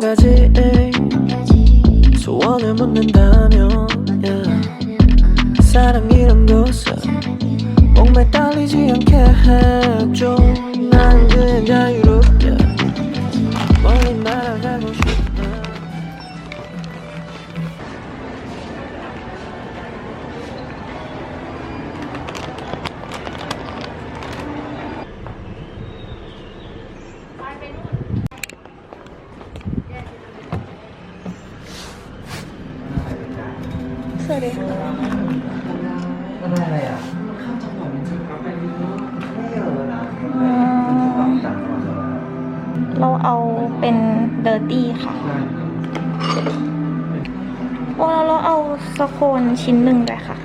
가지 소원을 묻는다면. 사랑이란 것을 목매 딸리지 않게 해줘. 난 그냥 자유롭 เราเอาเป็นเดอร์ตี้ค่ะว่าเราเอาสโคนชิ้นหนึ่งเลยค่ะ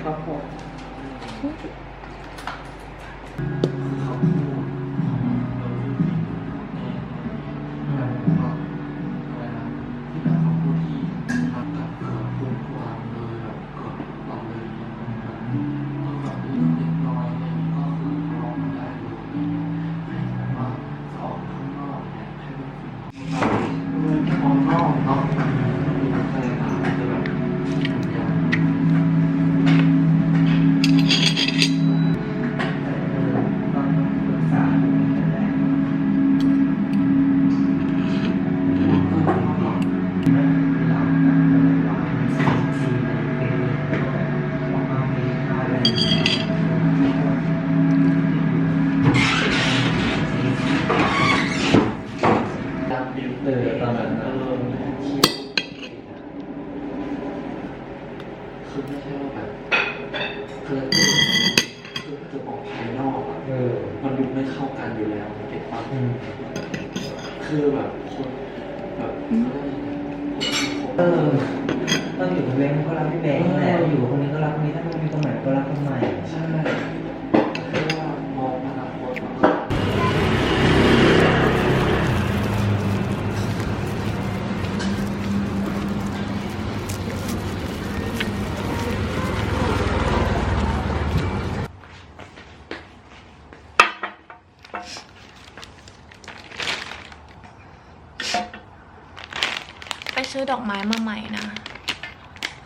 ชื่อดอกไม้มาใหม่นะ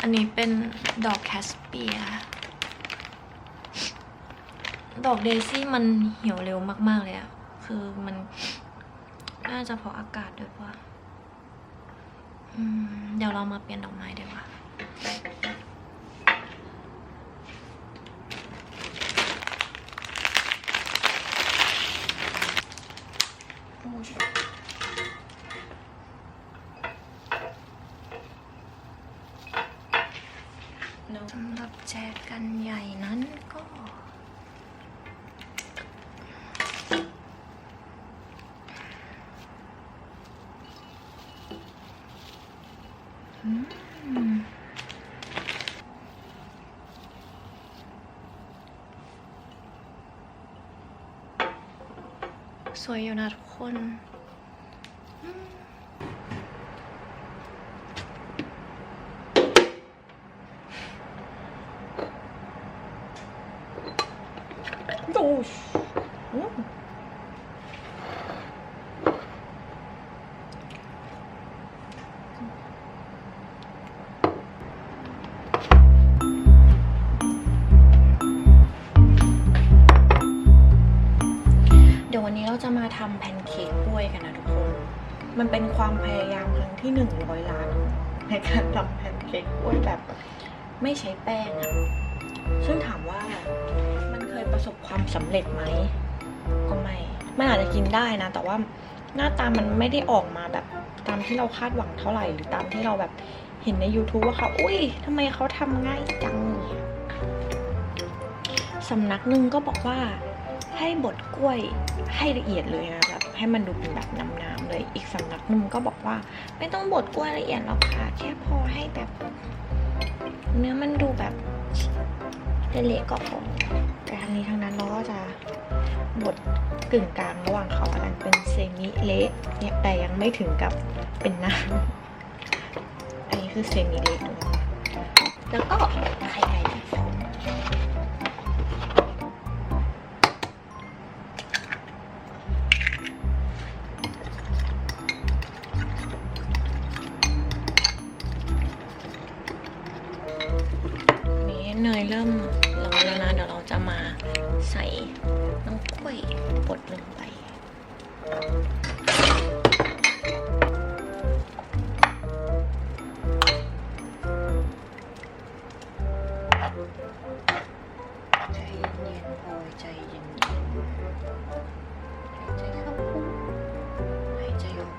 อันนี้เป็นดอกแคสเปีย ดอกเดซี่มันเหี่ยวเร็วมากๆเลยอะคือมันน่าจะเพราะอากาศด้วยว่าเดี๋ยวเรามาเปลี่ยนดอกไม้ดีกว่า สำหรับแจกันใหญ่นั้นก็ อืม สวยอยู่นะทุกคน ประสบความสำเร็จไหมก็ไม่มันอาจจะกินได้นะ แต่ว่าหน้าตามันไม่ได้ออกมาแบบตามที่เราคาดหวังเท่าไหร่ หรือตามที่เราแบบเห็นใน YouTube ว่าเขาอุ้ยทำไมเขาทำง่ายจังเนี่ยสำนักหนึ่งก็บอกว่าให้บดกล้วยให้ละเอียดเลยนะแบบให้มันดูเป็นแบบน้ำๆเลย อีกสำนักหนึ่งก็บอกว่า ไม่ต้องบดกล้วยละเอียดหรอกค่ะ แค่พอให้แบบ เนื้อมันดูแบบเละๆก็พอ ทั้งนี้ทั้งนั้นเราก็จะบดกึ่งกลางระหว่างเขากันเป็นเซมิเละเนี่ยแต่ยังไม่ถึงกับเป็นน้ำอันนี้คือเซมิเละแล้วก็ไข่ไก่เนยเริ่มร้อนแล้วนะเดี๋ยวเราจะ ใส่น้ำกล้วยบดลงไปใจเย็นๆพอใจเย็นๆใจเข้าพุ้หายใจออก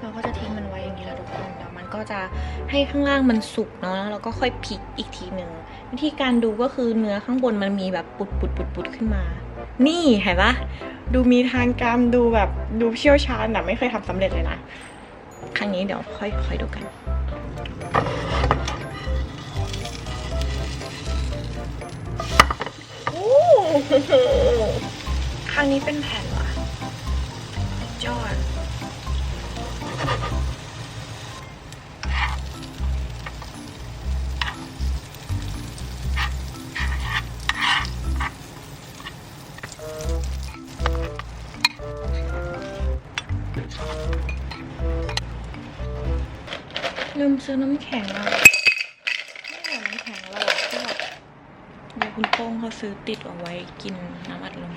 เราก็จะทิ้งมันไว้อย่างนี้แหละทุกคนเดี๋ยวมันก็จะให้ข้างล่างมันสุกเนาะแล้วเราก็ค่อยพลิกอีกทีหนึ่ง วิธีการดูก็คือเนื้อข้างบนมันมีแบบปุดปุดปุดปุดขึ้นมา นี่เห็นปะดูมีทางการดูแบบดูเชี่ยวชาญแต่ไม่เคยทำสำเร็จเลยนะ ครั้งนี้เดี๋ยวค่อยค่อยดูกันโอ้โหครั้งนี้เป็นแผ่นว่ะย ซื้อน้ำแข็งอะไม่เหลือน้ำแข็งเราก็แบบเดี๋ยวคุณโป้งเขาซื้อติดเอาไว้กินน้ำอัดลม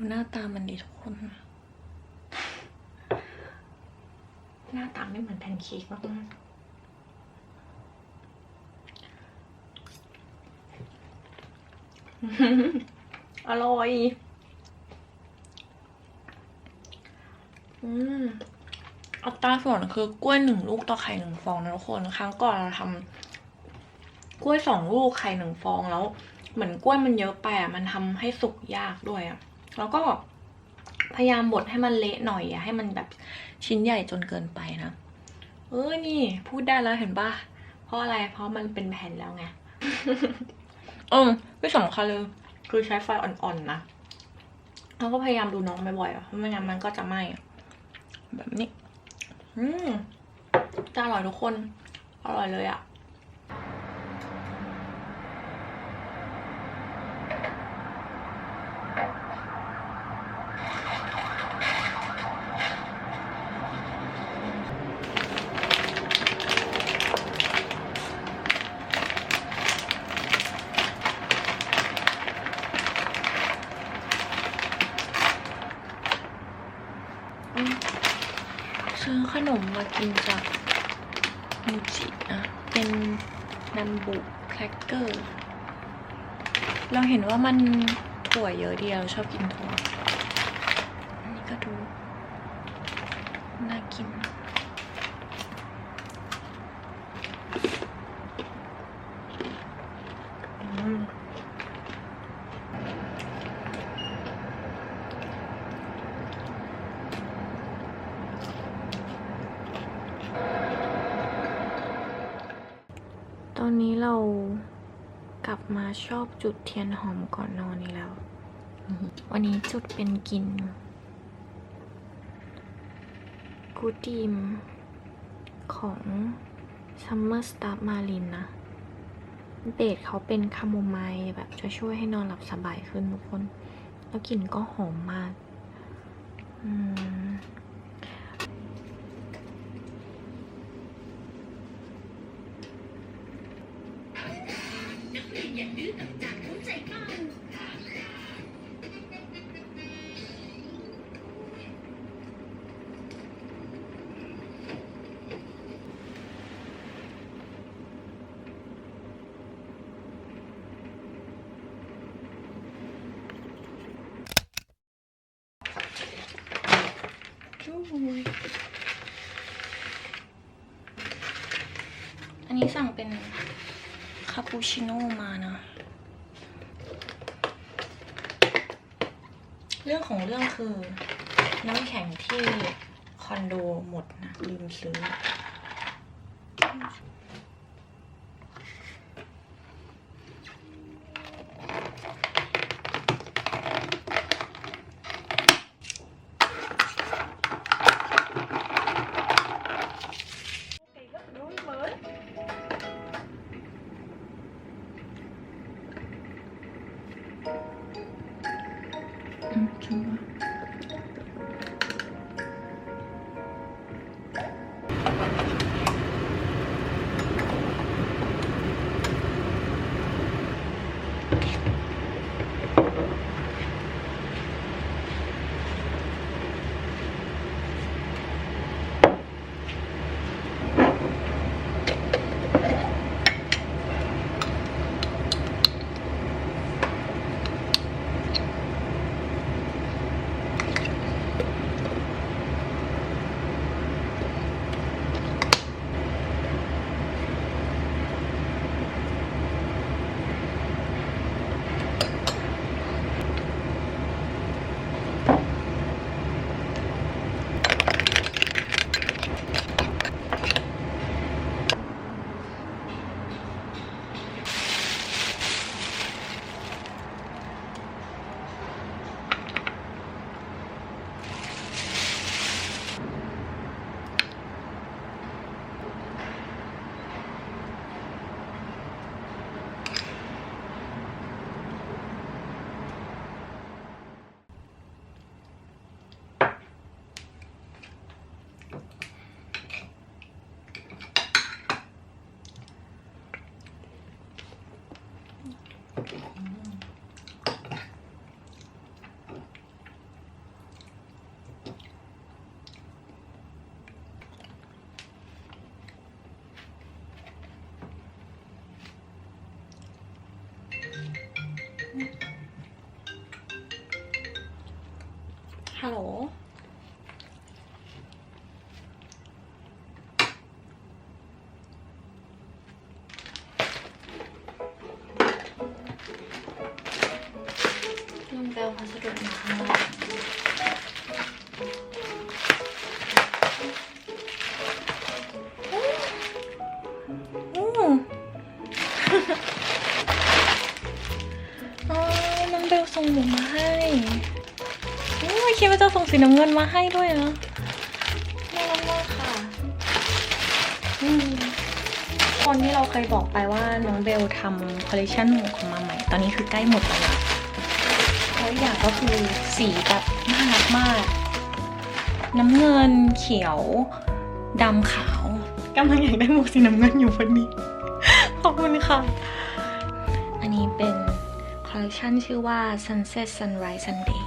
ดูหน้าตามันดีทุกคน หน้าตาไม่เหมือนแพนเค้กมากๆอร่อย อืมอัตราส่วนคือกล้วยหนึ่งลูกต่อไข่หนึ่งฟองนะทุกคนครั้งก่อนเราทำกล้วยสองลูกไข่หนึ่งฟองแล้ว เหมือนกล้วยมันเยอะไปอะมันทำให้สุกยากด้วยอะ แล้วก็พยายามบดให้มันเละหน่อยอย่าให้มันแบบชิ้นใหญ่จนเกินไปนะ เออนี่พูดได้แล้วเห็นปะเพราะอะไรเพราะมันเป็นแผ่นแล้วไงเออที่สำคัญเลยคือใช้ไฟอ่อนๆนะแล้วก็พยายามดูน้องบ่อยๆอะเพราะไม่งั้นมันก็จะไหม้อะแบบนี้ อืมจะอร่อยทุกคน อร่อยเลยอะ เกอร์ เราเห็นว่ามันถั่วเยอะดีเราชอบกินถั่ว อันนี้ก็ดู น่ากิน อืม ตอนนี้เรากลับ มาชอบจุดเทียนหอมก่อนนอนนี่แล้ว วันนี้จุดเป็นกลิ่นกูดีม ของ Summer Star Marlin นะ เบสเขาเป็นคาโมไมล์แบบจะช่วยให้นอนหลับสบายขึ้นทุกคน แล้วกลิ่นก็หอมมาก อืม เป็นคาปูชิโน่มานะ เรื่องของเรื่องคือน้ำแข็งที่คอนโดหมดนะลืมซื้อ ฮัลโหลล ส่งสีน้ำเงินมาให้ด้วยนะน่ารักมากค่ะอืมคนที่เราเคยบอกไปว่าน้องเบลทำคอลเลคชันหมูของมาใหม่ ตอนนี้คือใกล้หมดแล้วนะแล้วอย่างก็คือสีแบบน่ารักมาก น้ำเงินเขียวดำขาวกำลังอยากได้หมวกสีน้ำเงินอยู่พอดีขอบคุณค่ะ อันนี้เป็นคอลเลคชันชื่อว่า Sunset Sunrise Sunday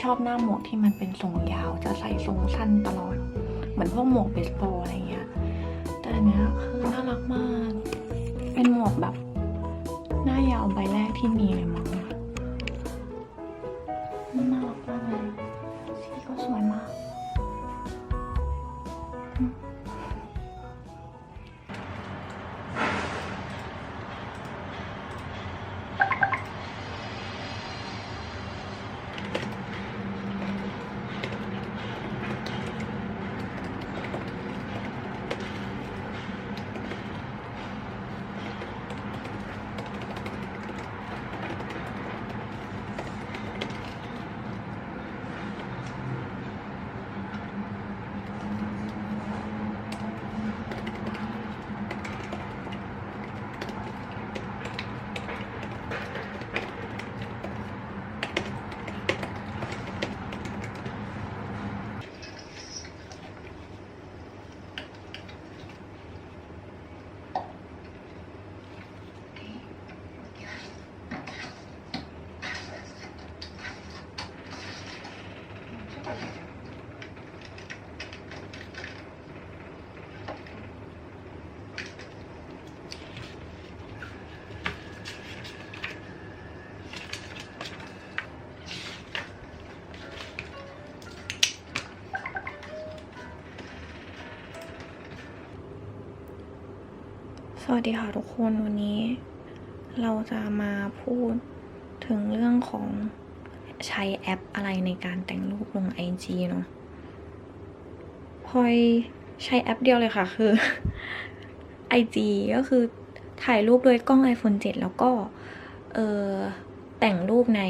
ชอบหน้าหมวกที่มันเป็นทรงยาวจะใส่ทรงสั้นตลอด เหมือนพวกหมวกเบสบอลอะไรเงี้ย แต่อันเนี้ยคือน่ารักมาก เป็นหมวกแบบ หน้ายาวใบแรกที่มีเลยมั้ง สวัสดีค่ะทุกคนวันนี้ เราจะมาพูดถึงเรื่องของใช้แอปอะไรในการแต่งรูปลง IG เนาะพลอยใช้แอปเดียวเลยค่ะ คือ IG ก็คือถ่ายรูปด้วยกล้อง iPhone 7 แล้วก็เออแต่งรูปใน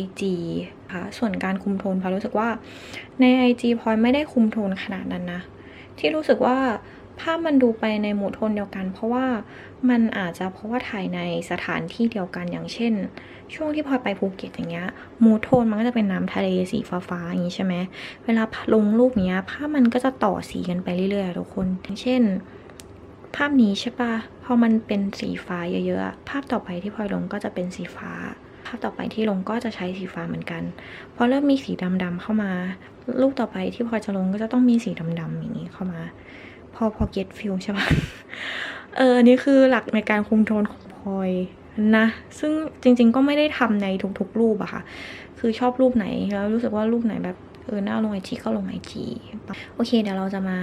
IG ค่ะส่วนการคุมโทนพลอยรู้สึกว่าใน IG พลอยไม่ได้คุมโทนขนาดนั้นนะ ที่รู้สึกว่า ภาพมันดูไปในหมู่โทนเดียวกัน เพราะว่ามันอาจจะเพราะว่าถ่ายในสถานที่เดียวกันอย่างเช่น ช่วงที่พลอยไปภูเก็ตอย่างเงี้ยมูโทนมันก็จะเป็นน้ำทะเลสีฟ้าๆอย่างนี้ใช่ไหมเวลาลงรูปเนี้ยภาพมันก็จะต่อสีกันไปเรื่อยๆทุกคนอย่างเช่น ภาพนี้ใช่ปะพอมันเป็นสีฟ้าเยอะๆภาพต่อไปที่พลอยลงก็จะเป็นสีฟ้า ภาพต่อไปที่ลงก็จะใช้สีฟ้าเหมือนกันพอเริ่มมีสีดำๆเข้ามา รูปต่อไปที่พลอยจะลงก็จะต้องมีสีดำๆอย่างนี้เข้ามา อพอเก็ตฟิลใช่ปะเออนี่คือหลักในการคุมโทนของพลอยนะ ซึ่งจริง ๆ ก็ไม่ได้ทำในทุกๆ รูปอะค่ะ คือชอบรูปไหนแล้วรู้สึกว่ารูปไหนแบบเออน่าลงไอจีก็ลงไอจีโอเค เดี๋ยวเราจะมา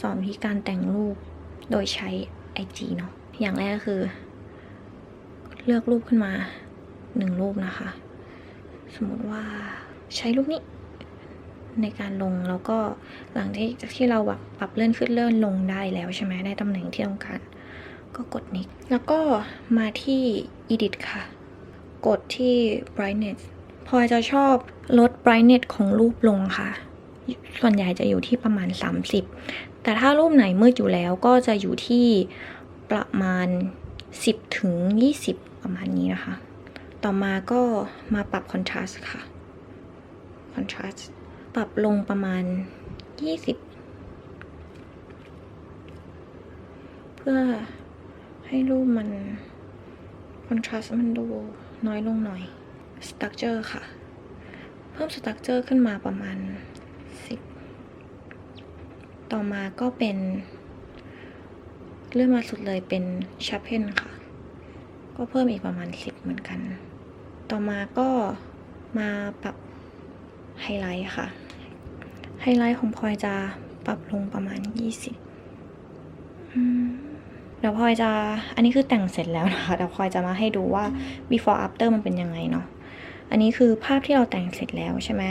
สอนวิธีการแต่งรูปโดยใช้ไอจีเนาะอย่างแรกก็คือ เลือกรูปขึ้นมาหนึ่งรูปนะคะ สมมติว่าใช้รูปนี้ ในการลงแล้วก็หลังที่จากที่เราแบบปรับเลื่อนขึ้นเลื่อนลงได้แล้วใช่ไหมได้ตำแหน่งที่ต้องการ ก็กดนี้แล้วก็มาที่ edit ค่ะ กดที่ brightness พอจะชอบลด brightness ของรูปลงค่ะ ส่วนใหญ่จะอยู่ที่ประมาณ 30 แต่ถ้ารูปไหนมืดอยู่แล้วก็จะอยู่ที่ประมาณ 10ถึง20 ประมาณนี้นะคะ ต่อมาก็มาปรับ contrast ค่ะ contrast ปรับลงประมาณยี่สิบเพื่อให้รูปมันคอนทราสต์มันดูน้อยลงหน่อยสตั๊กเจอร์ค่ะ เพิ่มสตั๊กเจอร์ขึ้นมาประมาณสิบต่อมาก็เป็น เลื่อนมาสุดเลยเป็นชาเพนค่ะ ก็เพิ่มอีกประมาณสิบเหมือนกัน ต่อมาก็มาปรับ ไฮไลท์ค่ะ ไฮไลท์ของพลอยจะปรับลงประมาณ 20เดี๋ยวพลอยจะ อันนี้คือแต่งเสร็จแล้วนะคะเดี๋ยวพลอยจะมาให้ดูว่า before after มันเป็นยังไงเนาะ อันนี้คือภาพที่เราแต่งเสร็จแล้วใช่ไหม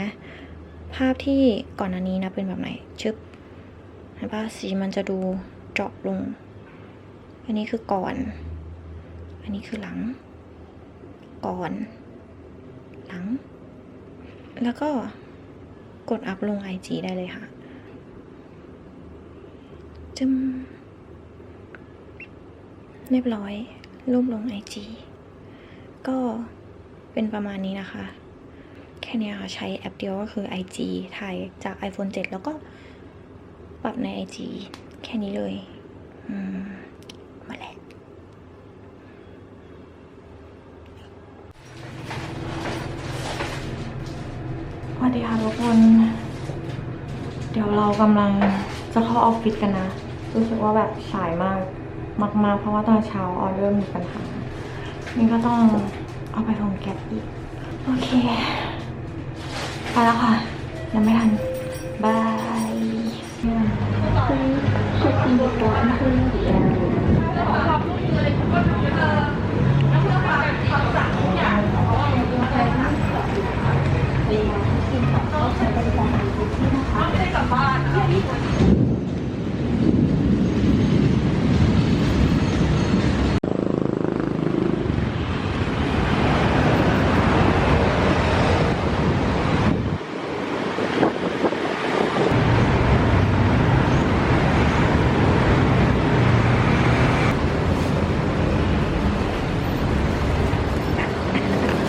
ภาพที่ก่อนอันนี้นะเป็นแบบไหน ชึบเห็นปะสีมันจะดูเจาะลง อันนี้คือก่อน อันนี้คือหลัง ก่อน หลัง แล้วก็กดอัพลง IG ได้เลยค่ะจึมเรียบร้อย รูปลง IG ก็เป็นประมาณนี้นะคะ แค่นี้ค่ะใช้แอปเดียวก็คือ IG ถ่ายจาก iPhone 7 แล้วก็ปรับใน IG แค่นี้เลย อืม มาแล้ว วัสดีค่ะทุกคน เดี๋ยวเรากำลังจะเข้าออฟฟิศกันนะ รู้สึกว่าแบบสายมากมากๆเพราะว่าตอนเช้าออเริ่มมีปัญหา นี่ก็ต้องเอาไปทงแก๊ปอีก โอเค ไปแล้วค่ะ ยังไม่ทันบาย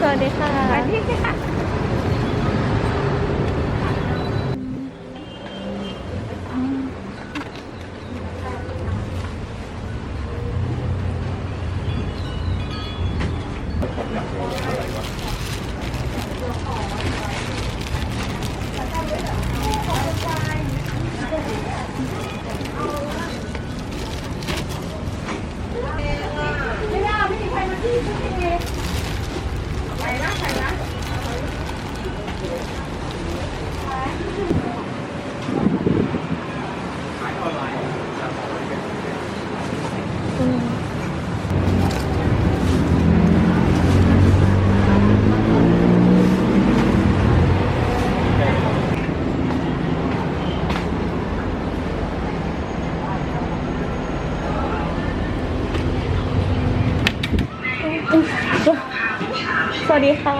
สวัสดีค่ะ สวัสดีค่ะ ส วัสดีค่ะ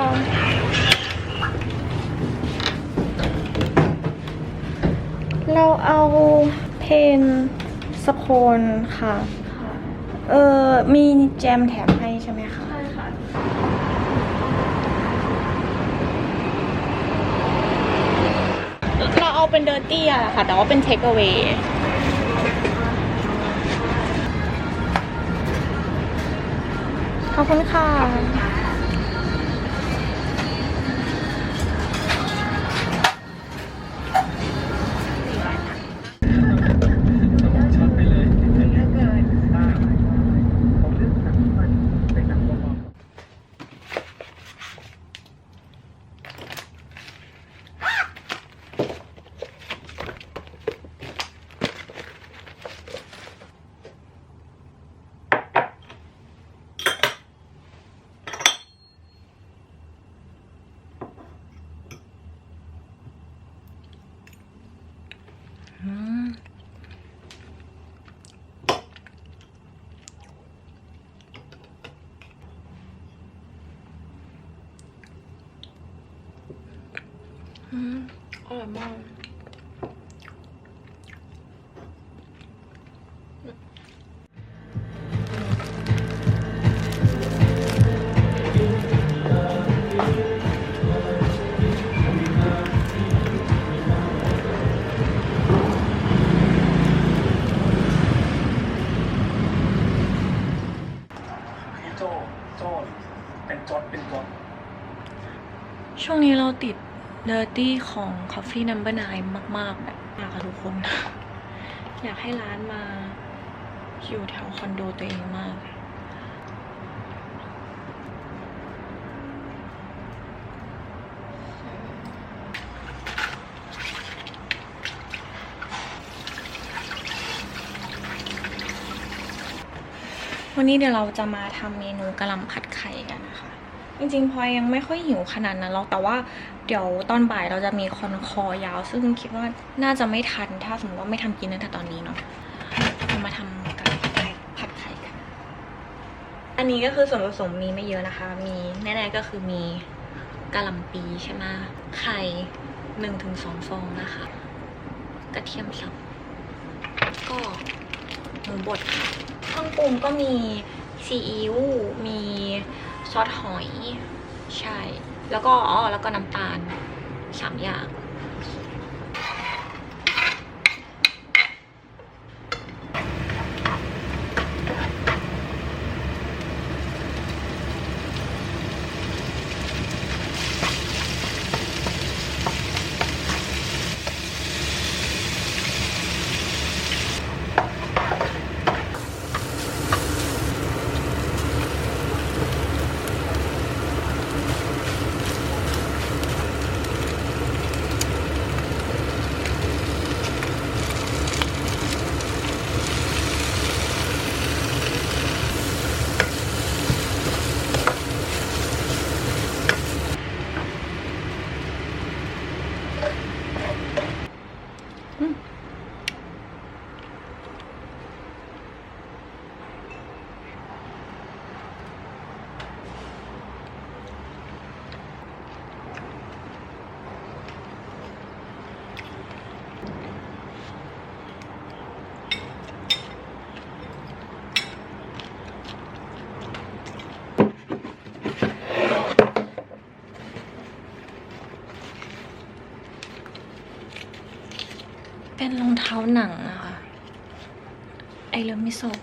เราเอาเพนสโคนค่ะ เออมีแจมแถมให้ใช่ไหมคะ ใช่ค่ะ เราเอาเป็นเดอร์ตี้อะค่ะ แต่ว่าเป็นเทคเอา a y ขอบคุณค่ะ มากช่วงนี้เราติด Dirty ของ Coffee Number 9มาก ๆ แบบมากค่ะทุกคน อยากให้ร้านมาอยู่แถวคอนโดตัวเองมากวันนี้เดี๋ยวเราจะมาทำเมนูกะหล่ำผัดไข่กัน จริงๆพลอยยังไม่ค่อยหิวขนาดนั้นหรอกแต่ว่าเดี๋ยวตอนบ่ายเราจะมีคอนคอยาว ซึ่งคิดว่าน่าจะไม่ทันถ้าสมมติว่าไม่ทำกินตั้งแต่ตอนนี้เนาะเรามาทำกะหล่ำผัดไข่ผัดไข่กันอันนี้ก็คือส่วนผสมมีไม่เยอะนะคะ มีแน่ๆก็คือมีกะหล่ำปีใช่ไหมไข่หนึ่งถึงสองฟองนะคะ กระเทียมสับก็หมูบดค่ะเครื่องปรุงก็มีซีอิ๊วมี ซอสหอย ใช่ แล้วก็อ๋อแล้วก็น้ำตาลสามอย่าง รองเท้าหนังนะคะไอเลิฟมิโซะ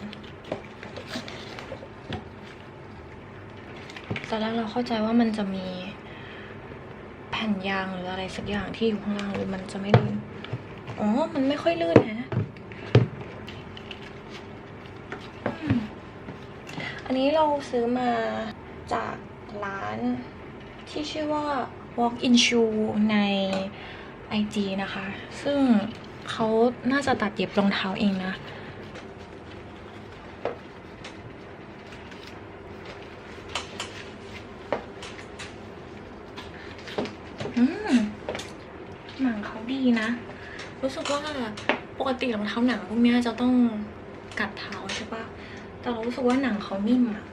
ตอนแรกเราเข้าใจว่ามันจะมีแผ่นยางหรืออะไรสักอย่างที่อยู่ข้างล่างหรือมันจะไม่ลื่น อ๋อ มันไม่ค่อยลื่นฮะอันนี้เราซื้อมาจากร้านที่ชื่อว่า Walk in Shoe ใน IG นะคะ ซึ่ง เขาน่าจะตัดเย็บรองเท้าเองนะ อืม หนังเขาดีนะ รู้สึกว่าปกติรองเท้าหนังพวกเนี้ยจะต้องกัดเท้าใช่ปะแต่เรารู้สึกว่าหนังเขานิ่มอะ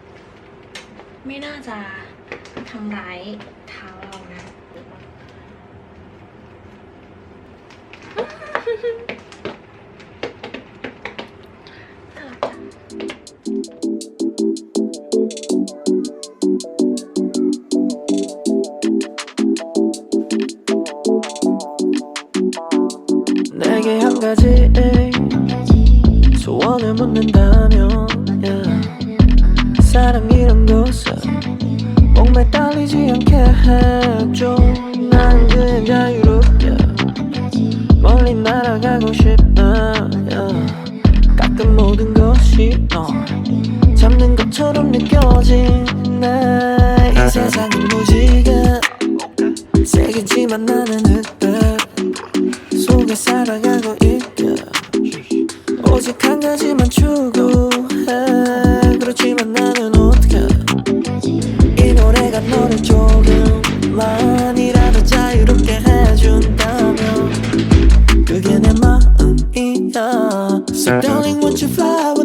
ไม่น่าจะทำร้าย 가지 소원을 묻는다면 yeah. 사랑이란 것을 목매 딸리지 않게 해줘 난 그냥 자유롭게 멀리 날아가고 yeah. 가끔 모든 것이 너 잡는 것처럼 느껴지네 이 세상은 무지개 세겠지만 나는 흑백 속에 살아가고 있게 오직 한 가지만 추구해. 그렇지만 나는 어떻게 이 노래가 너를 조금만이라도 자유롭게 해준다면 그게 내 마음이야. So darling won't you fly with